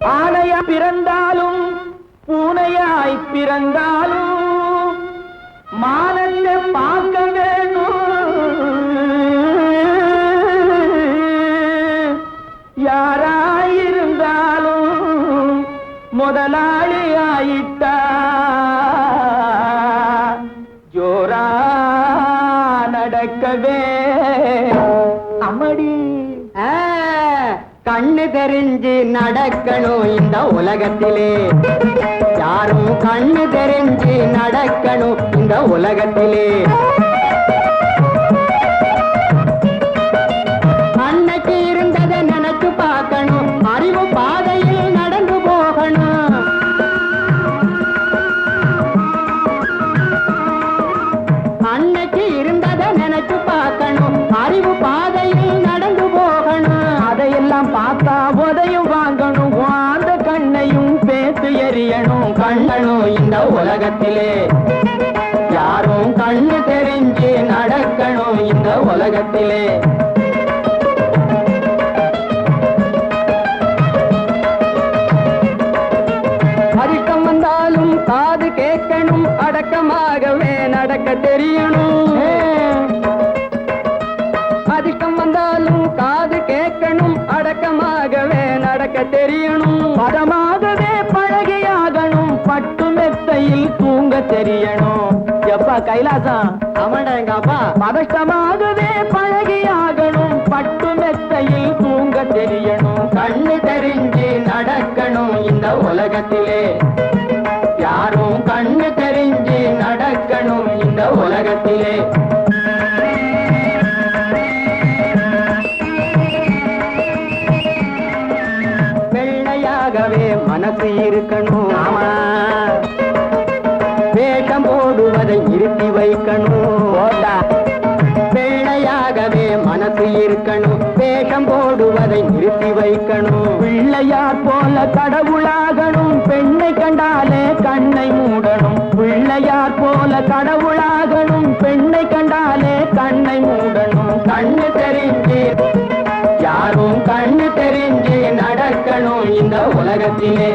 ஆனையா பிறந்தாலும் பூனையாய் பிறந்தாலும் மானத்தை பார்க்க வேணும். யாராயிருந்தாலும் முதலாளி ஆயிட்டா. ஜோரா நடக்கவே. அம்மடி ஆ, கண்ணு தெரிஞ்சு நடக்கணும் இந்த உலகத்திலே. யாரும் கண்ணு தெரிஞ்சு நடக்கணும் இந்த உலகத்திலே. அன்னைக்கு இருந்ததை நினைச்சு பார்க்கணும் அறிவு பாதையில் நடந்து போகணும் அன்னைக்கு தெரியணும் கண்ணனும் இந்த உலகத்திலே. யாரும் கண்ணு தெரிஞ்சு நடக்கணும் இந்த உலகத்திலே. அதிர்ஷ்டம் வந்தாலும் காது கேட்கணும் அடக்கமாகவே நடக்க தெரியணும். அதிர்ஷ்டம் வந்தாலும் காது கேட்கணும். அடக்கமாகவே நடக்க தெரியணும். பதமாகவே பழகியாகணும். பட்டு மெத்தையில் தூங்க தெரியணும். எப்பா கைலாசம்? ஆமாடா எங்க அப்பா. பதஷ்டமாகவே பழகியாகணும். பட்டு மெத்தையில் தூங்க தெரியணும். கண்ணு தெரிஞ்சு நடக்கணும் இந்த உலகத்திலே. யாரும் கண்ணு தெரிஞ்சு நடக்கணும் இந்த உலகத்திலே. வெள்ளையாகவே மனசு இருக்கணும். ஆமா. வேஷம் போடுவதை நிறுத்தி வைக்கணும். போடா வெள்ளையாகவே மனசு இருக்கணும். வேஷம் போடுவதை நிறுத்தி வைக்கணும். பிள்ளையார் போல கடவுளாகணும். பெண்ணை கண்டாலே கண்ணை மூடணும். பிள்ளையார் போல கடவுளாகணும். பெண்ணை கண்டாலே கண்ணு தெரிஞ்சு நடக்கணும் இந்த உலகத்திலே.